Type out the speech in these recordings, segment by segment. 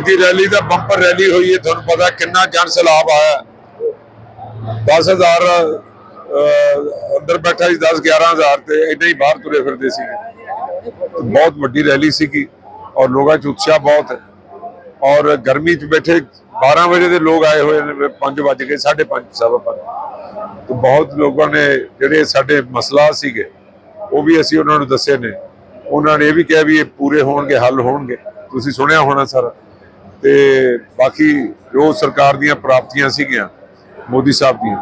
ਅੱਜ ਦੀ ਰੈਲੀ ਦਾ ਬੰਪਰ ਰੈਲੀ ਹੋਈ ਹੈ, ਤੁਹਾਨੂੰ ਪਤਾ ਕਿੰਨਾ ਜਨ ਸਲਾਬ ਆਇਆ 10000 ਅੰਦਰ ਬੈਠਾ ਸੀ 10 11000 ਤੇ ਇੰਨੇ ਹੀ ਬਾਹਰ ਤੁਰੇ ਫਿਰਦੇ ਸੀ ਬਹੁਤ ਵੱਡੀ ਰੈਲੀ ਸੀਗੀ ਔਰ ਲੋਕਾਂ 'ਚ ਉਤਸ਼ਾਹ ਬਹੁਤ ਹੈ। ਔਰ ਗਰਮੀ 'ਚ ਬੈਠੇ 12 ਵਜੇ ਦੇ ਲੋਕ ਆਏ ਹੋਏ ਨੇ 5 ਵਜ ਗਏ 5:30 ਸਵਾ ਪੰਜ। ਤੇ ਬਹੁਤ ਲੋਕਾਂ ਨੇ ਜਿਹੜੇ ਸਾਡੇ ਮਸਲਾ ਸੀਗੇ, ਉਹ ਵੀ ਅਸੀਂ ਉਹਨਾਂ ਨੂੰ ਦੱਸੇ ਨੇ। ਉਹਨਾਂ ਨੇ ਇਹ ਵੀ ਕਿਹਾ ਵੀ ਇਹ ਪੂਰੇ ਹੋਣਗੇ, ਹੱਲ ਹੋਣਗੇ। ਤੁਸੀਂ ਸੁਣਿਆ ਹੋਣਾ ਸਾਰਾ। ਤੇ ਬਾਕੀ ਜੋ ਸਰਕਾਰ ਦੀਆਂ ਪ੍ਰਾਪਤੀਆਂ ਸੀਗੀਆਂ ਮੋਦੀ ਸਾਹਿਬ ਦੀਆਂ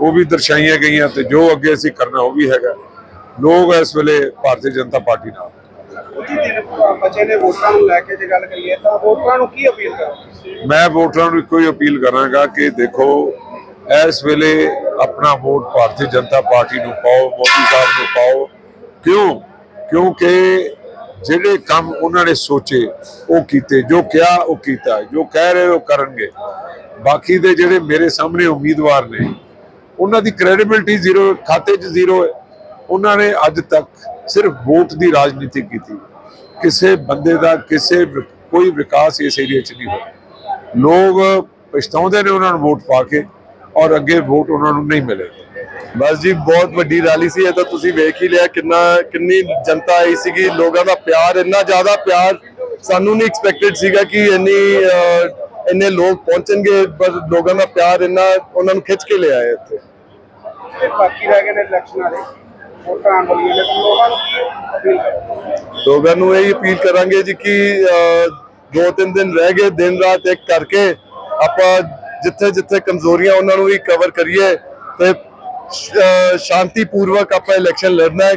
ਉਹ ਵੀ ਦਰਸਾਈਆਂ ਗਈਆਂ ਤੇ ਜੋ ਅੱਗੇ ਅਸੀਂ ਕਰਨਾ ਉਹ ਵੀ ਹੈਗਾ। ਲੋਕ ਇਸ ਵੇਲੇ ਭਾਰਤੀ ਜਨਤਾ ਪਾਰਟੀ ਨਾਲ। ਕੁਝ ਹੀ ਦਿਨ ਬਚੇ ਨੇ ਵੋਟਾਂ ਨੂੰ ਲੈ ਕੇ ਜੇ ਗੱਲ ਕਰੀਏ ਤਾਂ ਵੋਟਰਾਂ ਨੂੰ ਕੀ ਅਪੀਲ ਕਰੋਗੇ? ਮੈਂ ਵੋਟਰਾਂ ਨੂੰ ਇੱਕੋ ਹੀ ਅਪੀਲ ਕਰਾਂਗਾ ਕਿ ਦੇਖੋ ਇਸ ਵੇਲੇ ਆਪਣਾ ਵੋਟ ਭਾਰਤੀ ਜਨਤਾ ਪਾਰਟੀ ਨੂੰ ਪਾਓ ਮੋਦੀ ਸਾਹਿਬ ਨੂੰ ਪਾਓ। ਕਿਉਂ? ਕਿਉਂਕਿ ਜਿਹੜੇ ਕੰਮ ਉਹਨਾਂ ਨੇ ਸੋਚੇ, ਉਹ ਕੀਤੇ, ਜੋ ਕਿਹਾ, ਉਹ ਕੀਤਾ, ਜੋ ਕਹਿ ਰਹੇ, ਉਹ ਕਰਨਗੇ। ਬਾਕੀ ਦੇ ਜਿਹੜੇ ਮੇਰੇ ਸਾਹਮਣੇ ਉਮੀਦਵਾਰ ਨੇ, ਉਹਨਾਂ ਦੀ ਕ੍ਰੈਡੀਬਿਲਟੀ ਜ਼ੀਰੋ, ਖਾਤੇ 'ਚ ਜ਼ੀਰੋ ਹੈ। ਉਹਨਾਂ ਨੇ ਅੱਜ ਤੱਕ ਸਿਰਫ ਵੋਟ ਦੀ ਰਾਜਨੀਤੀ ਕੀਤੀ। ਕਿਸੇ ਬੰਦੇ ਦਾ ਕਿਸੇ ਕੋਈ ਵਿਕਾਸ ਇਸ ਏਰੀਆ 'ਚ ਨਹੀਂ ਹੋਇਆ। ਲੋਕ ਪਛਤਾਉਂਦੇ ਨੇ ਉਹਨਾਂ ਨੂੰ ਵੋਟ ਪਾ ਕੇ, ਔਰ ਅੱਗੇ ਵੋਟ ਉਹਨਾਂ ਨੂੰ ਨਹੀਂ ਮਿਲੇਗੀ। ਬਸ ਜੀ ਬਹੁਤ ਵੱਡੀ ਰੈਲੀ ਸੀ ਇਹ ਤਾਂ ਤੁਸੀਂ ਵੇਖ ਹੀ ਲਿਆ ਕਿੰਨਾ ਕਿੰਨੀ ਜਨਤਾ ਆਈ ਸੀਗੀ ਲੋਕਾਂ ਦਾ ਪਿਆਰ ਇੰਨਾ ਜ਼ਿਆਦਾ ਪਿਆਰ ਸਾਨੂੰ ਨਹੀਂ ਐਕਸਪੈਕਟਡ ਸੀਗਾ ਕਿ ਇੰਨੀ ਇੰਨੇ ਲੋਕ ਪਹੁੰਚਣਗੇ ਪਰ ਲੋਕਾਂ ਦਾ ਪਿਆਰ ਇੰਨਾ ਉਹਨਾਂ ਨੂੰ ਖਿੱਚ ਕੇ ਲਿਆਇਆ ਇੱਥੇ। ਤੇ ਬਾਕੀ ਰਹਿ ਗਏ ਨੇ ਇਲੈਕਸ਼ਨਾਂ ਦੇ ਵੋਟਾਂ ਆਉਣ ਵਾਲੀਆਂ ਨੇ ਤਾਂ ਲੋਕਾਂ ਨੂੰ ਕੀ ਅਪੀਲ ਕਰੋਗੇ? ਲੋਕਾਂ ਨੂੰ ਇਹ ਅਪੀਲ ਕਰਾਂਗੇ ਜੀ ਕਿ ਦੋ ਤਿੰਨ ਦਿਨ ਰਹਿ ਗਏ ਦਿਨ ਰਾਤ ਇੱਕ ਕਰਕੇ ਆਪਾਂ ਜਿੱਥੇ ਜਿੱਥੇ ਕਮਜ਼ੋਰੀਆਂ ਉਹਨਾਂ ਨੂੰ ਵੀ ਕਵਰ ਕਰੀਏ ਤੇ ਸ਼ਾਂਤੀਪੂਰਵਕ ਆਪਾਂ ਇਲੈਕਸ਼ਨ ਲੜਨਾ ਹੈ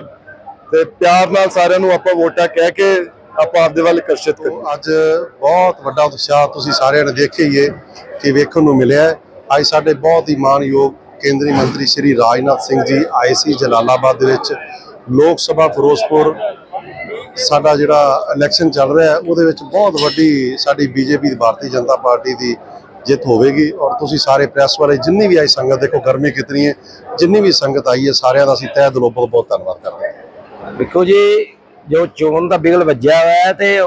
ਤੇ ਪਿਆਰ ਨਾਲ ਸਾਰਿਆਂ ਨੂੰ ਆਪਾਂ ਵੋਟਾਂ ਕਹਿ ਕੇ ਆਪਾਂ ਆਪਦੇ ਵੱਲ ਆਕਰਸ਼ਿਤ ਕਰੀਏ ਅੱਜ ਬਹੁਤ ਵੱਡਾ ਉਤਸ਼ਾਹ ਤੁਸੀਂ ਸਾਰਿਆਂ ਨੇ ਦੇਖਿਆ ਹੀ ਹੈ ਕਿ ਵੇਖਣ ਨੂੰ ਮਿਲਿਆ। ਅੱਜ ਸਾਡੇ ਬਹੁਤ ਹੀ ਮਾਨਯੋਗ ਕੇਂਦਰੀ ਮੰਤਰੀ ਸ਼੍ਰੀ ਰਾਜਨਾਥ ਸਿੰਘ ਜੀ ਆਏ ਸੀ ਜਲਾਲਾਬਾਦ ਦੇ ਵਿੱਚ ਲੋਕ ਸਭਾ ਫਿਰੋਜ਼ਪੁਰ ਸਾਡਾ ਜਿਹੜਾ ਇਲੈਕਸ਼ਨ ਚੱਲ ਰਿਹਾ ਹੈ ਉਹਦੇ ਵਿੱਚ ਬਹੁਤ ਵੱਡੀ ਸਾਡੀ ਬੀਜੇਪੀ ਦੀ ਭਾਰਤੀ ਜਨਤਾ ਪਾਰਟੀ ਦੀ ਜਿੱਤ ਹੋਵੇਗੀ ਔਰ ਤੁਸੀਂ ਸਾਰੇ ਪ੍ਰੈਸ ਵਾਲੇ ਜਿੰਨੀ ਵੀ ਆਈ ਸੰਗਤ, ਦੇਖੋ ਗਰਮੀ ਕਿਤਨੀ ਹੈ, ਜਿੰਨੀ ਵੀ ਸੰਗਤ ਆਈ ਹੈ ਸਾਰਿਆਂ ਦਾ ਅਸੀਂ ਤਹਿ ਦਿਲੋਂ ਬਹੁਤ ਬਹੁਤ ਧੰਨਵਾਦ ਕਰਦੇ ਹਾਂ। ਦੇਖੋ ਜੀ, ਜੋ ਚੋਣ ਦਾ ਬਿਗਲ ਵੱਜਿਆ ਹੋਇਆ ਹੈ ਤੇ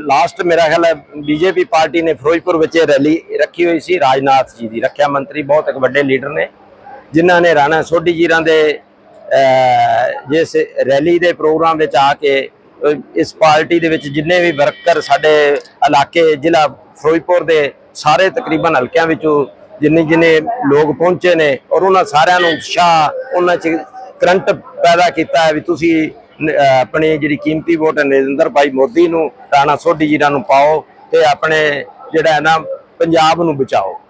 ਲਾਸਟ ਮੇਰਾ ਖਿਆਲ ਹੈ ਬੀਜੇਪੀ ਪਾਰਟੀ ਨੇ ਫਿਰੋਜ਼ਪੁਰ ਵਿੱਚ ਇਹ ਰੈਲੀ ਰੱਖੀ ਹੋਈ ਸੀ, ਰਾਜਨਾਥ ਜੀ ਦੀ। ਰੱਖਿਆ ਮੰਤਰੀ ਬਹੁਤ ਇੱਕ ਵੱਡੇ ਲੀਡਰ ਨੇ, ਜਿਨ੍ਹਾਂ ਨੇ ਰਾਣਾ ਸੋਢੀ ਜੀਰਾਂ ਦੇ ਜਿਸ ਰੈਲੀ ਦੇ ਪ੍ਰੋਗਰਾਮ ਵਿੱਚ ਆ ਕੇ ਇਸ ਪਾਰਟੀ ਦੇ ਵਿੱਚ ਜਿੰਨੇ ਵੀ ਵਰਕਰ ਸਾਡੇ ਇਲਾਕੇ, ਜ਼ਿਲ੍ਹਾ ਫਿਰੋਜ਼ਪੁਰ ਦੇ ਸਾਰੇ ਤਕਰੀਬਨ ਹਲਕਿਆਂ ਵਿੱਚੋਂ ਜਿੰਨੇ ਜਿੰਨੇ ਲੋਕ ਪਹੁੰਚੇ ਨੇ ਔਰ ਉਹਨਾਂ ਸਾਰਿਆਂ ਨੂੰ ਉਤਸ਼ਾਹ, ਉਹਨਾਂ 'ਚ ਕਰੰਟ ਪੈਦਾ ਕੀਤਾ ਹੈ ਵੀ ਤੁਸੀਂ ਨ- ਆਪਣੀ ਜਿਹੜੀ ਕੀਮਤੀ ਵੋਟ ਨਰਿੰਦਰ ਭਾਈ ਮੋਦੀ ਨੂੰ, ਰਾਣਾ ਸੋਢੀ ਜੀਰਾਂ ਨੂੰ ਪਾਓ ਤੇ ਆਪਣੇ ਜਿਹੜਾ ਨਾ ਪੰਜਾਬ ਨੂੰ ਬਚਾਓ।